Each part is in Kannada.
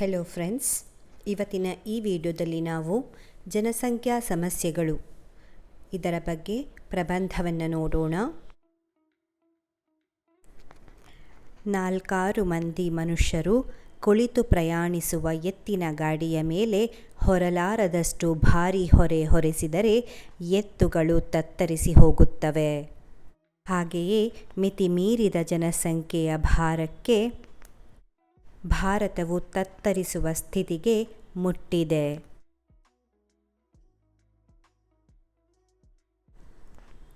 ಹೆಲೋ ಫ್ರೆಂಡ್ಸ್ ಇವತ್ತಿನ ಈ ವಿಡಿಯೋದಲ್ಲಿ ನಾವು ಜನಸಂಖ್ಯಾ ಸಮಸ್ಯೆಗಳು. ಇದರ ಬಗ್ಗೆ ಪ್ರಬಂಧವನ್ನು ನೋಡೋಣ. ನಾಲ್ಕಾರು ಮಂದಿ ಮನುಷ್ಯರು ಕುಳಿತು ಪ್ರಯಾಣಿಸುವ ಎತ್ತಿನ ಗಾಡಿಯ ಮೇಲೆ ಹೊರಲಾರದಷ್ಟು ಭಾರಿ ಹೊರೆ ಹೊರೆಸಿದರೆ ಎತ್ತುಗಳು ತತ್ತರಿಸಿ ಹೋಗುತ್ತವೆ. ಹಾಗೆಯೇ ಮಿತಿಮೀರಿದ ಜನಸಂಖ್ಯೆಯ ಭಾರಕ್ಕೆ ಭಾರತವು ತತ್ತರಿಸುವ ಸ್ಥಿತಿಗೆ ಮುಟ್ಟಿದೆ.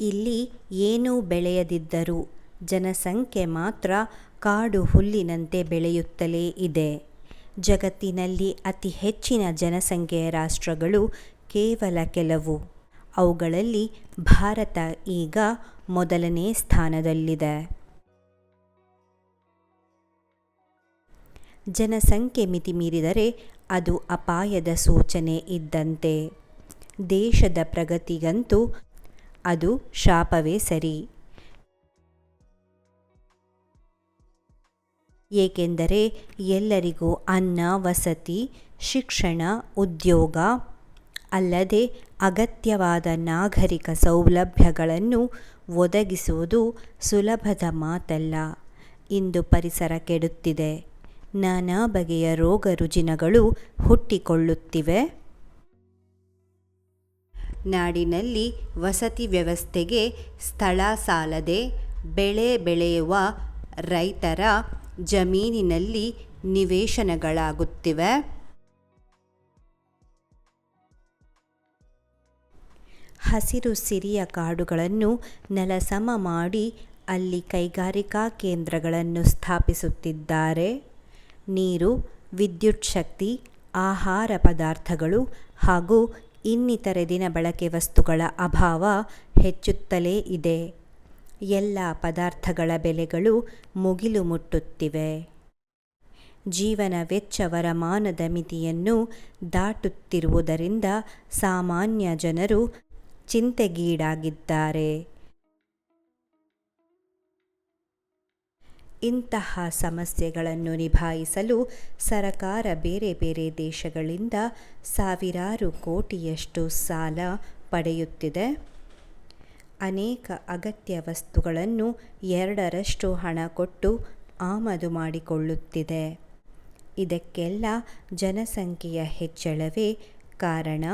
ಇಲ್ಲಿ ಏನೂ ಬೆಳೆಯದಿದ್ದರೂ ಜನಸಂಖ್ಯೆ ಮಾತ್ರ ಕಾಡು ಹುಲ್ಲಿನಂತೆ ಬೆಳೆಯುತ್ತಲೇ ಇದೆ. ಜಗತ್ತಿನಲ್ಲಿ ಅತಿ ಹೆಚ್ಚಿನ ಜನಸಂಖ್ಯೆಯ ರಾಷ್ಟ್ರಗಳು ಕೇವಲ ಕೆಲವು. ಅವುಗಳಲ್ಲಿ ಭಾರತ ಈಗ ಮೊದಲನೇ ಸ್ಥಾನದಲ್ಲಿದೆ. ಜನಸಂಖ್ಯೆ ಮಿತಿ ಮೀರಿದರೆ ಅದು ಅಪಾಯದ ಸೂಚನೆ ಇದ್ದಂತೆ. ದೇಶದ ಪ್ರಗತಿಗಂತೂ ಅದು ಶಾಪವೇ ಸರಿ. ಏಕೆಂದರೆ ಎಲ್ಲರಿಗೂ ಅನ್ನ, ವಸತಿ, ಶಿಕ್ಷಣ, ಉದ್ಯೋಗ ಅಲ್ಲದೆ ಅಗತ್ಯವಾದ ನಾಗರಿಕ ಸೌಲಭ್ಯಗಳನ್ನು ಒದಗಿಸುವುದು ಸುಲಭದ ಮಾತಲ್ಲ. ಇಂದು ಪರಿಸರ ಕೆಡುತ್ತಿದೆ. ನಾನಾ ಬಗೆಯ ರೋಗ ರುಜಿನಗಳು ಹುಟ್ಟಿಕೊಳ್ಳುತ್ತಿವೆ. ನಾಡಿನಲ್ಲಿ ವಸತಿ ವ್ಯವಸ್ಥೆಗೆ ಸ್ಥಳ ಸಾಲದೆ ಬೆಳೆ ಬೆಳೆಯುವ ರೈತರ ಜಮೀನಿನಲ್ಲಿ ನಿವೇಶನಗಳಾಗುತ್ತಿವೆ. ಹಸಿರು ಸಿರಿಯ ಕಾಡುಗಳನ್ನು ನೆಲಸಮ ಮಾಡಿ ಅಲ್ಲಿ ಕೈಗಾರಿಕಾ ಕೇಂದ್ರಗಳನ್ನು ಸ್ಥಾಪಿಸುತ್ತಿದ್ದಾರೆ. ನೀರು, ವಿದ್ಯುತ್ ಶಕ್ತಿ, ಆಹಾರ ಪದಾರ್ಥಗಳು ಹಾಗೂ ಇನ್ನಿತರೆ ದಿನಬಳಕೆ ವಸ್ತುಗಳ ಅಭಾವ ಹೆಚ್ಚುತ್ತಲೇ ಇದೆ. ಎಲ್ಲ ಪದಾರ್ಥಗಳ ಬೆಲೆಗಳು ಮುಗಿಲು ಮುಟ್ಟುತ್ತಿವೆ. ಜೀವನ ವೆಚ್ಚ ವರಮಾನದ ಮಿತಿಯನ್ನು ದಾಟುತ್ತಿರುವುದರಿಂದ ಸಾಮಾನ್ಯ ಜನರು ಚಿಂತೆಗೀಡಾಗಿದ್ದಾರೆ. ಇಂತಹ ಸಮಸ್ಯೆಗಳನ್ನು ನಿಭಾಯಿಸಲು ಸರಕಾರ ಬೇರೆ ಬೇರೆ ದೇಶಗಳಿಂದ ಸಾವಿರಾರು ಕೋಟಿಯಷ್ಟು ಸಾಲ ಪಡೆಯುತ್ತಿದೆ. ಅನೇಕ ಅಗತ್ಯ ವಸ್ತುಗಳನ್ನು ಎರಡರಷ್ಟು ಹಣ ಕೊಟ್ಟು ಆಮದು ಮಾಡಿಕೊಳ್ಳುತ್ತಿದೆ. ಇದಕ್ಕೆಲ್ಲ ಜನಸಂಖ್ಯೆಯ ಹೆಚ್ಚಳವೇ ಕಾರಣ.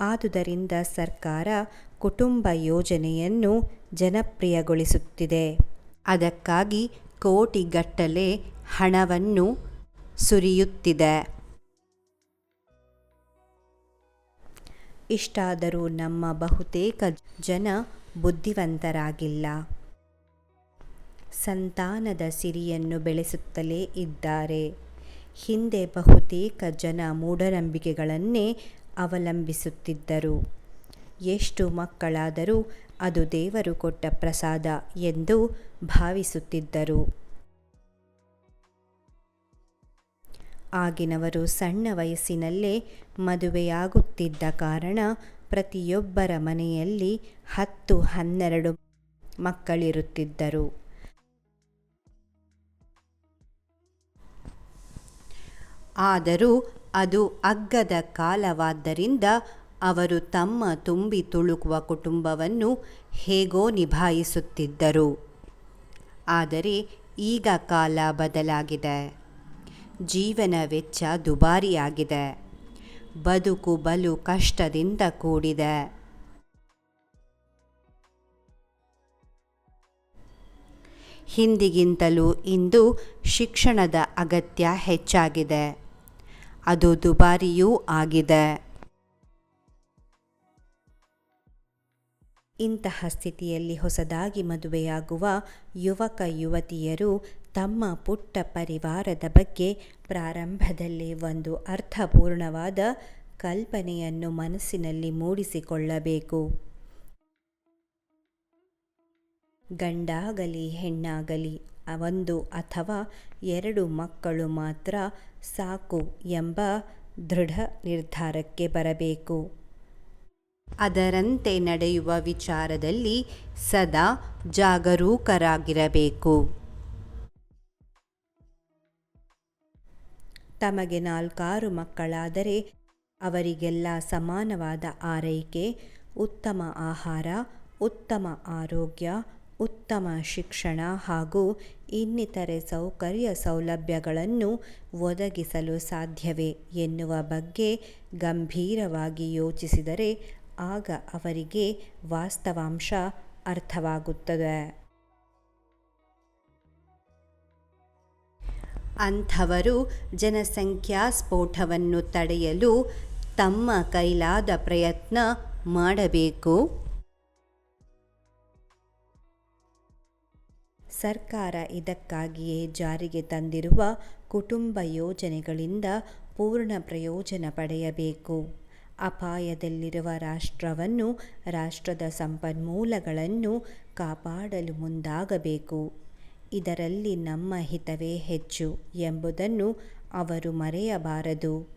ಆದುದರಿಂದ ಸರ್ಕಾರ ಕುಟುಂಬ ಯೋಜನೆಯನ್ನು ಜನಪ್ರಿಯಗೊಳಿಸುತ್ತಿದೆ. ಅದಕ್ಕಾಗಿ ಕೋಟಿಗಟ್ಟಲೆ ಹಣವನ್ನು ಸುರಿಯುತ್ತಿದೆ. ಇಷ್ಟಾದರೂ ನಮ್ಮ ಬಹುತೇಕ ಜನ ಬುದ್ಧಿವಂತರಾಗಿಲ್ಲ. ಸಂತಾನದ ಸಿರಿಯನ್ನು ಬೆಳೆಸುತ್ತಲೇ ಇದ್ದಾರೆ. ಹಿಂದೆ ಬಹುತೇಕ ಜನ ಮೂಢನಂಬಿಕೆಗಳನ್ನೇ ಅವಲಂಬಿಸುತ್ತಿದ್ದರು. ಎಷ್ಟು ಮಕ್ಕಳಾದರೂ ಅದು ದೇವರು ಕೊಟ್ಟ ಪ್ರಸಾದ ಎಂದು ಭಾವಿಸುತ್ತಿದ್ದರು. ಆಗಿನವರು ಸಣ್ಣ ವಯಸ್ಸಿನಲ್ಲೇ ಮದುವೆಯಾಗುತ್ತಿದ್ದ ಕಾರಣ ಪ್ರತಿಯೊಬ್ಬರ ಮನೆಯಲ್ಲಿ ಹತ್ತು ಹನ್ನೆರಡು ಮಕ್ಕಳಿರುತ್ತಿದ್ದರು. ಆದರೂ ಅದು ಅಗ್ಗದ ಕಾಲವಾದ್ದರಿಂದ ಅವರು ತಮ್ಮ ತುಂಬಿ ತುಳುಕುವ ಕುಟುಂಬವನ್ನು ಹೇಗೋ ನಿಭಾಯಿಸುತ್ತಿದ್ದರು. ಆದರೆ ಈಗ ಕಾಲ ಬದಲಾಗಿದೆ. ಜೀವನ ವೆಚ್ಚ ದುಬಾರಿಯಾಗಿದೆ. ಬದುಕು ಬಲು ಕಷ್ಟದಿಂದ ಕೂಡಿದೆ. ಹಿಂದಿಗಿಂತಲೂ ಇಂದು ಶಿಕ್ಷಣದ ಅಗತ್ಯ ಹೆಚ್ಚಾಗಿದೆ. ಅದು ದುಬಾರಿಯೂ ಆಗಿದೆ. ಇಂತಹ ಸ್ಥಿತಿಯಲ್ಲಿ ಹೊಸದಾಗಿ ಮದುವೆಯಾಗುವ ಯುವಕ ಯುವತಿಯರು ತಮ್ಮ ಪುಟ್ಟ ಪರಿವಾರದ ಬಗ್ಗೆ ಪ್ರಾರಂಭದಲ್ಲಿ ಒಂದು ಅರ್ಥಪೂರ್ಣವಾದ ಕಲ್ಪನೆಯನ್ನು ಮನಸ್ಸಿನಲ್ಲಿ ಮೂಡಿಸಿಕೊಳ್ಳಬೇಕು. ಗಂಡಾಗಲಿ ಹೆಣ್ಣಾಗಲಿ ಒಂದು ಅಥವಾ ಎರಡು ಮಕ್ಕಳು ಮಾತ್ರ ಸಾಕು ಎಂಬ ದೃಢ ನಿರ್ಧಾರಕ್ಕೆ ಬರಬೇಕು. ಅದರಂತೆ ನಡೆಯುವ ವಿಚಾರದಲ್ಲಿ ಸದಾ ಜಾಗರೂಕರಾಗಿರಬೇಕು. ತಮಗೆ ನಾಲ್ಕಾರು ಮಕ್ಕಳಾದರೆ ಅವರಿಗೆಲ್ಲ ಸಮಾನವಾದ ಆರೈಕೆ, ಉತ್ತಮ ಆಹಾರ, ಉತ್ತಮ ಆರೋಗ್ಯ, ಉತ್ತಮ ಶಿಕ್ಷಣ ಹಾಗೂ ಇನ್ನಿತರೆ ಸೌಕರ್ಯ ಸೌಲಭ್ಯಗಳನ್ನು ಒದಗಿಸಲು ಸಾಧ್ಯವೇ ಎನ್ನುವ ಬಗ್ಗೆ ಗಂಭೀರವಾಗಿ ಯೋಚಿಸಿದರೆ ಆಗ ಅವರಿಗೆ ವಾಸ್ತವಾಂಶ ಅರ್ಥವಾಗುತ್ತದೆ. ಅಂಥವರು ಜನಸಂಖ್ಯಾ ಸ್ಫೋಟವನ್ನು ತಡೆಯಲು ತಮ್ಮ ಕೈಲಾದ ಪ್ರಯತ್ನ ಮಾಡಬೇಕು. ಸರ್ಕಾರ ಇದಕ್ಕಾಗಿಯೇ ಜಾರಿಗೆ ತಂದಿರುವ ಕುಟುಂಬ ಯೋಜನೆಗಳಿಂದ ಪೂರ್ಣ ಪ್ರಯೋಜನ ಪಡೆಯಬೇಕು. ಅಪಾಯದಲ್ಲಿರುವ ರಾಷ್ಟ್ರವನ್ನು, ರಾಷ್ಟ್ರದ ಸಂಪನ್ಮೂಲಗಳನ್ನು ಕಾಪಾಡಲು ಮುಂದಾಗಬೇಕು. ಇದರಲ್ಲಿ ನಮ್ಮ ಹಿತವೇ ಹೆಚ್ಚು ಎಂಬುದನ್ನು ಅವರು ಮರೆಯಬಾರದು.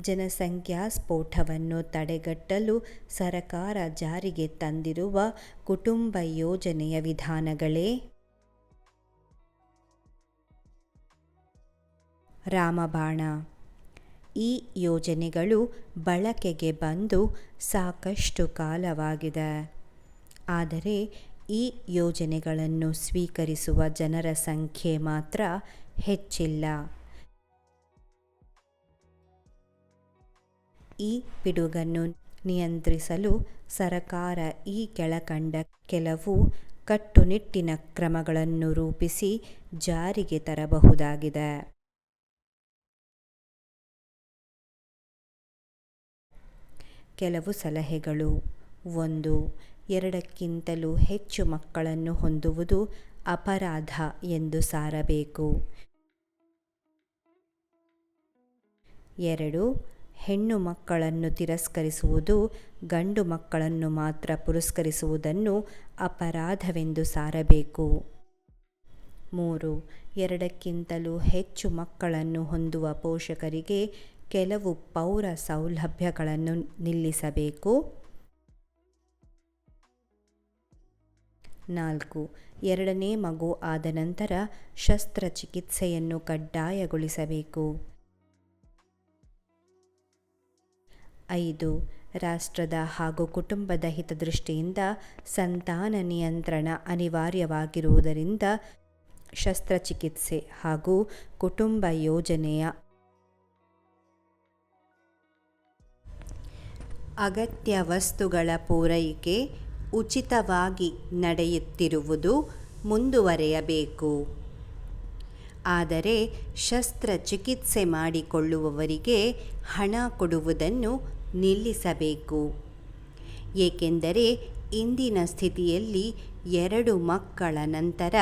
ಜನಸಂಖ್ಯಾ ಸ್ಫೋಟವನ್ನು ತಡೆಗಟ್ಟಲು ಸರಕಾರ ಜಾರಿಗೆ ತಂದಿರುವ ಕುಟುಂಬ ಯೋಜನೆಯ ವಿಧಾನಗಳೇ? ರಾಮಬಾಣ. ಈ ಯೋಜನೆಗಳು ಬಳಕೆಗೆ ಬಂದು ಸಾಕಷ್ಟು ಕಾಲವಾಗಿದೆ. ಆದರೆ ಈ ಯೋಜನೆಗಳನ್ನು ಸ್ವೀಕರಿಸುವ ಜನರ ಸಂಖ್ಯೆ ಮಾತ್ರ ಹೆಚ್ಚಿಲ್ಲ. ಈ ಪಿಡುಗನ್ನು ನಿಯಂತ್ರಿಸಲು ಸರಕಾರ ಈ ಕೆಳಕಂಡ ಕೆಲವು ಕಟ್ಟುನಿಟ್ಟಿನ ಕ್ರಮಗಳನ್ನು ರೂಪಿಸಿ ಜಾರಿಗೆ ತರಬಹುದಾಗಿದೆ. ಕೆಲವು ಸಲಹೆಗಳು. ಒಂದು, ಎರಡಕ್ಕಿಂತಲೂ ಹೆಚ್ಚು ಮಕ್ಕಳನ್ನು ಹೊಂದುವುದು ಅಪರಾಧ ಎಂದು ಸಾರಬೇಕು. ಎರಡು, ಹೆಣ್ಣು ಮಕ್ಕಳನ್ನು ತಿರಸ್ಕರಿಸುವುದು ಗಂಡು ಮಕ್ಕಳನ್ನು ಮಾತ್ರ ಪುರಸ್ಕರಿಸುವುದನ್ನು ಅಪರಾಧವೆಂದು ಸಾರಬೇಕು. ಮೂರು, ಎರಡಕ್ಕಿಂತಲೂ ಹೆಚ್ಚು ಮಕ್ಕಳನ್ನು ಹೊಂದುವ ಪೋಷಕರಿಗೆ ಕೆಲವು ಪೌರ ಸೌಲಭ್ಯಗಳನ್ನು ನಿಲ್ಲಿಸಬೇಕು. ನಾಲ್ಕು. ಎರಡನೇ ಮಗು ಆದ ನಂತರ ಶಸ್ತ್ರಚಿಕಿತ್ಸೆಯನ್ನು ಕಡ್ಡಾಯಗೊಳಿಸಬೇಕು. ಐದು. ರಾಷ್ಟ್ರದ ಹಾಗೂ ಕುಟುಂಬದ ಹಿತದೃಷ್ಟಿಯಿಂದ ಸಂತಾನ ನಿಯಂತ್ರಣ ಅನಿವಾರ್ಯವಾಗಿರುವುದರಿಂದ ಶಸ್ತ್ರಚಿಕಿತ್ಸೆ ಹಾಗೂ ಕುಟುಂಬ ಯೋಜನೆಯ ಅಗತ್ಯ ವಸ್ತುಗಳ ಪೂರೈಕೆ ಉಚಿತವಾಗಿ ನಡೆಯುತ್ತಿರುವುದು ಮುಂದುವರೆಯಬೇಕು. ಆದರೆ ಶಸ್ತ್ರಚಿಕಿತ್ಸೆ ಮಾಡಿಕೊಳ್ಳುವವರಿಗೆ ಹಣ ಕೊಡುವುದನ್ನು ನಿಲ್ಲಿಸಬೇಕು. ಏಕೆಂದರೆ ಇಂದಿನ ಸ್ಥಿತಿಯಲ್ಲಿ ಎರಡು ಮಕ್ಕಳ ನಂತರ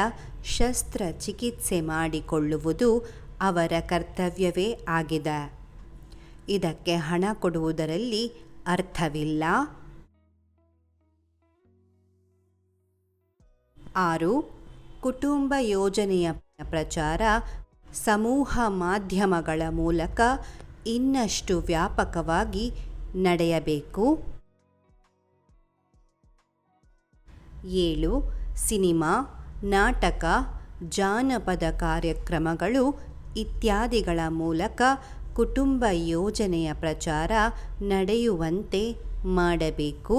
ಶಸ್ತ್ರಚಿಕಿತ್ಸೆ ಮಾಡಿಕೊಳ್ಳುವುದು ಅವರ ಕರ್ತವ್ಯವೇ ಆಗಿದೆ. ಇದಕ್ಕೆ ಹಣ ಕೊಡುವುದರಲ್ಲಿ ಅರ್ಥವಿಲ್ಲ. ಆರು, ಕುಟುಂಬ ಯೋಜನೆಯ ಪ್ರಚಾರ ಸಮೂಹ ಮಾಧ್ಯಮಗಳ ಮೂಲಕ ಇನ್ನಷ್ಟು ವ್ಯಾಪಕವಾಗಿ ನಡೆಯಬೇಕು. ಏಳು, ಸಿನಿಮಾ, ನಾಟಕ, ಜಾನಪದ ಕಾರ್ಯಕ್ರಮಗಳು ಇತ್ಯಾದಿಗಳ ಮೂಲಕ ಕುಟುಂಬ ಯೋಜನೆಯ ಪ್ರಚಾರ ನಡೆಯುವಂತೆ ಮಾಡಬೇಕು.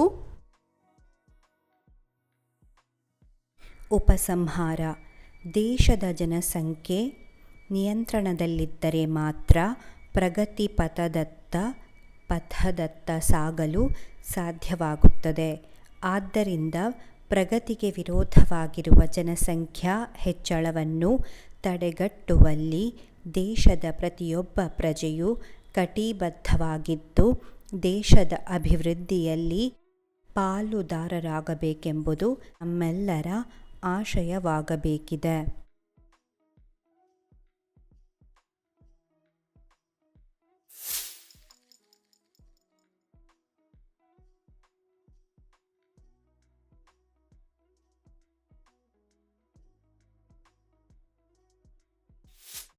ಉಪಸಂಹಾರ, ದೇಶದ ಜನಸಂಖ್ಯೆ ನಿಯಂತ್ರಣದಲ್ಲಿದ್ದರೆ ಮಾತ್ರ ಪ್ರಗತಿ ಪಥದತ್ತ ಪಥದತ್ತ ಸಾಗಲು ಸಾಧ್ಯವಾಗುತ್ತದೆ. ಆದ್ದರಿಂದ ಪ್ರಗತಿಗೆ ವಿರೋಧವಾಗಿರುವ ಜನಸಂಖ್ಯಾ ಹೆಚ್ಚಳವನ್ನು ತಡೆಗಟ್ಟುವಲ್ಲಿ ದೇಶದ ಪ್ರತಿಯೊಬ್ಬ ಪ್ರಜೆಯು ಕಟಿಬದ್ಧವಾಗಿದ್ದು ದೇಶದ ಅಭಿವೃದ್ಧಿಯಲ್ಲಿ ಪಾಲುದಾರರಾಗಬೇಕೆಂಬುದು ನಮ್ಮೆಲ್ಲರ ಆಶಯವಾಗಬೇಕಿದೆ.